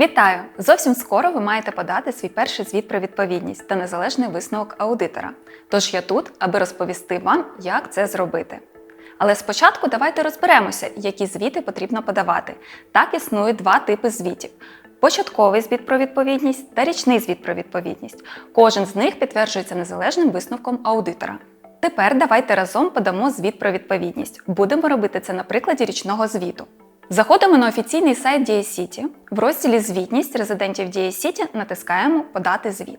Вітаю! Зовсім скоро ви маєте подати свій перший звіт про відповідність та незалежний висновок аудитора. Тож я тут, аби розповісти вам, як це зробити. Але спочатку давайте розберемося, які звіти потрібно подавати. Так існують два типи звітів: початковий звіт про відповідність та річний звіт про відповідність. Кожен з них підтверджується незалежним висновком аудитора. Тепер давайте разом подамо звіт про відповідність. Будемо робити це на прикладі річного звіту. Заходимо на офіційний сайт Дієсіті. В розділі Звітність резидентів Дієсіті натискаємо Подати звіт.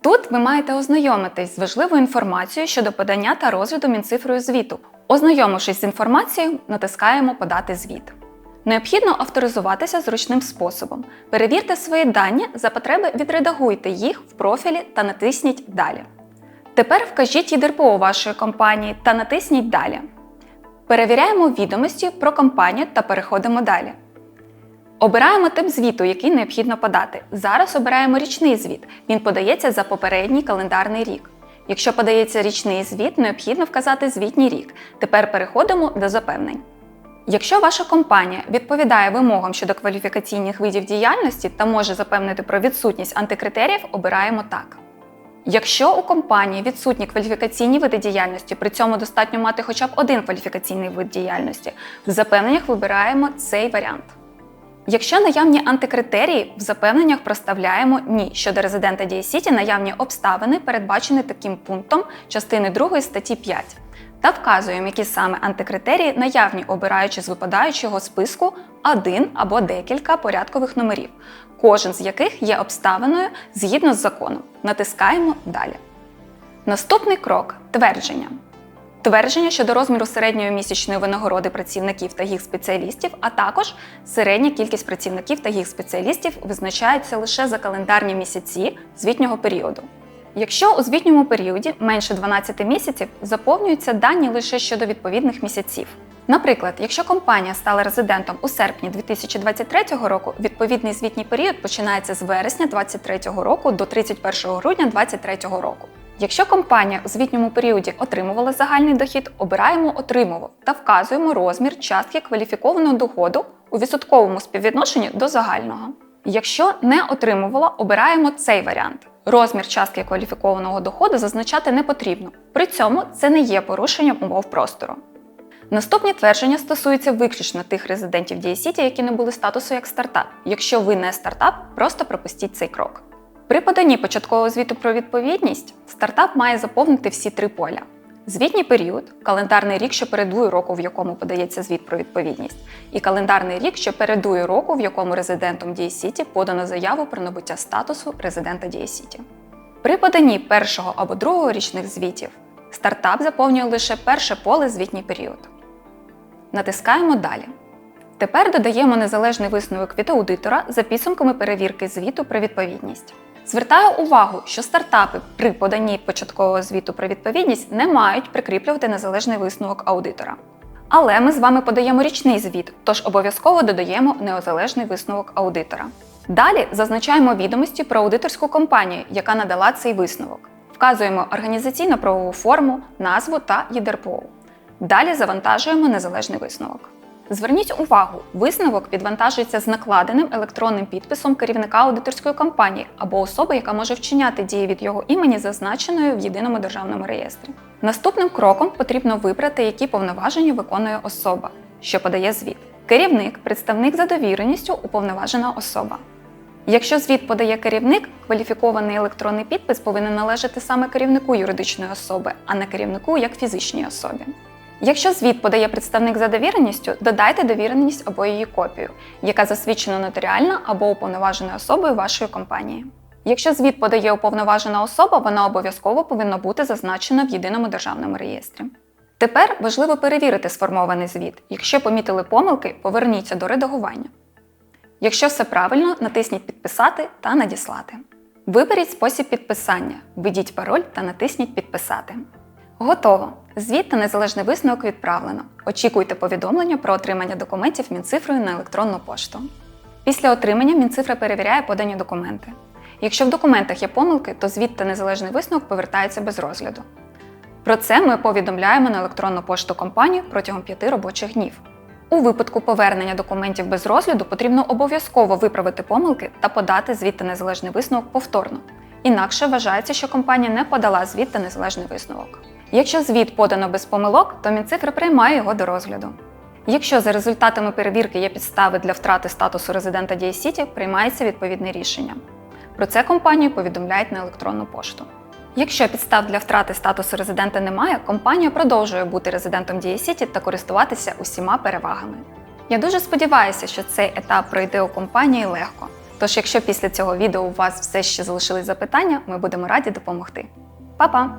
Тут ви маєте ознайомитись з важливою інформацією щодо подання та розгляду мінцифрою звіту. Ознайомившись з інформацією, натискаємо Подати звіт. Необхідно авторизуватися зручним способом. Перевірте свої дані, за потреби відредагуйте їх в профілі та натисніть Далі. Тепер вкажіть ЄДРПО вашої компанії та натисніть Далі. Перевіряємо відомості про компанію та переходимо далі. Обираємо тип звіту, який необхідно подати. Зараз обираємо річний звіт. Він подається за попередній календарний рік. Якщо подається річний звіт, необхідно вказати звітній рік. Тепер переходимо до запевнень. Якщо ваша компанія відповідає вимогам щодо кваліфікаційних видів діяльності та може запевнити про відсутність антикритеріїв, обираємо так. Якщо у компанії відсутні кваліфікаційні види діяльності, при цьому достатньо мати хоча б один кваліфікаційний вид діяльності, в запевненнях вибираємо цей варіант. Якщо наявні антикритерії, в запевненнях проставляємо ні щодо резидента Дієсіті наявні обставини, передбачені таким пунктом частини 2 статті 5, та вказуємо, які саме антикритерії наявні, обираючи з випадаючого списку один або декілька порядкових номерів, кожен з яких є обставиною згідно з законом. Натискаємо Далі. Наступний крок твердження. Твердження щодо розміру середньої місячної винагороди працівників та їх спеціалістів, а також середня кількість працівників та їх спеціалістів визначається лише за календарні місяці звітнього періоду. Якщо у звітньому періоді менше 12 місяців, заповнюються дані лише щодо відповідних місяців. Наприклад, якщо компанія стала резидентом у серпні 2023 року, відповідний звітній період починається з вересня 2023 року до 31 грудня 2023 року. Якщо компанія у звітньому періоді отримувала загальний дохід, обираємо отримував та вказуємо розмір частки кваліфікованого доходу у відсотковому співвідношенні до загального. Якщо не отримувала, обираємо цей варіант. Розмір частки кваліфікованого доходу зазначати не потрібно. При цьому це не є порушенням умов простору. Наступні твердження стосуються виключно тих резидентів Дієсіті, які не були статусу як стартап. Якщо ви не стартап, просто пропустіть цей крок. При поданні початкового звіту про відповідність стартап має заповнити всі три поля: звітній період, календарний рік, що передує року, в якому подається звіт про відповідність, і календарний рік, що передує року, в якому резидентом Дієсіті подано заяву про набуття статусу резидента Дієсіті. При поданні першого або другого річних звітів стартап заповнює лише перше поле звітній період. Натискаємо Далі. Тепер додаємо незалежний висновок від аудитора за підсумками перевірки звіту про відповідність. Звертаю увагу, що стартапи при поданні початкового звіту про відповідність не мають прикріплювати незалежний висновок аудитора. Але ми з вами подаємо річний звіт, тож обов'язково додаємо незалежний висновок аудитора. Далі зазначаємо відомості про аудиторську компанію, яка надала цей висновок. Вказуємо організаційно-правову форму, назву та ЄДРПО. Далі завантажуємо незалежний висновок. Зверніть увагу, висновок підвантажується з накладеним електронним підписом керівника аудиторської компанії або особи, яка може вчиняти дії від його імені, зазначеною в єдиному державному реєстрі. Наступним кроком потрібно вибрати, які повноваження виконує особа, що подає звіт. Керівник, представник за довіреністю, уповноважена особа. Якщо звіт подає керівник, кваліфікований електронний підпис повинен належати саме керівнику юридичної особи, а не керівнику як фізичній особі. Якщо звіт подає представник за довіреністю, додайте довіреність або її копію, яка засвідчена нотаріально або уповноваженою особою вашої компанії. Якщо звіт подає уповноважена особа, вона обов'язково повинна бути зазначена в єдиному державному реєстрі. Тепер важливо перевірити сформований звіт. Якщо помітили помилки, поверніться до редагування. Якщо все правильно, натисніть Підписати та Надіслати. Виберіть спосіб підписання, введіть пароль та натисніть Підписати. Готово! Звіт та незалежний висновок відправлено. Очікуйте повідомлення про отримання документів Мінцифрою на електронну пошту. Після отримання Мінцифра перевіряє подані документи. Якщо в документах є помилки, то звіт та незалежний висновок повертаються без розгляду. Про це ми повідомляємо на електронну пошту компанії протягом 5 робочих днів. У випадку повернення документів без розгляду потрібно обов'язково виправити помилки та подати звіт та незалежний висновок повторно. Інакше вважається, що компанія не подала звіт та незалежний висновок. Якщо звіт подано без помилок, то Мінцифри приймає його до розгляду. Якщо за результатами перевірки є підстави для втрати статусу резидента Сіті, приймається відповідне рішення. Про це компанію повідомляють на електронну пошту. Якщо підстав для втрати статусу резидента немає, компанія продовжує бути резидентом Сіті та користуватися усіма перевагами. Я дуже сподіваюся, що цей етап пройде у компанії легко. Тож, якщо після цього відео у вас все ще залишились запитання, ми будемо раді допомогти. Па-па!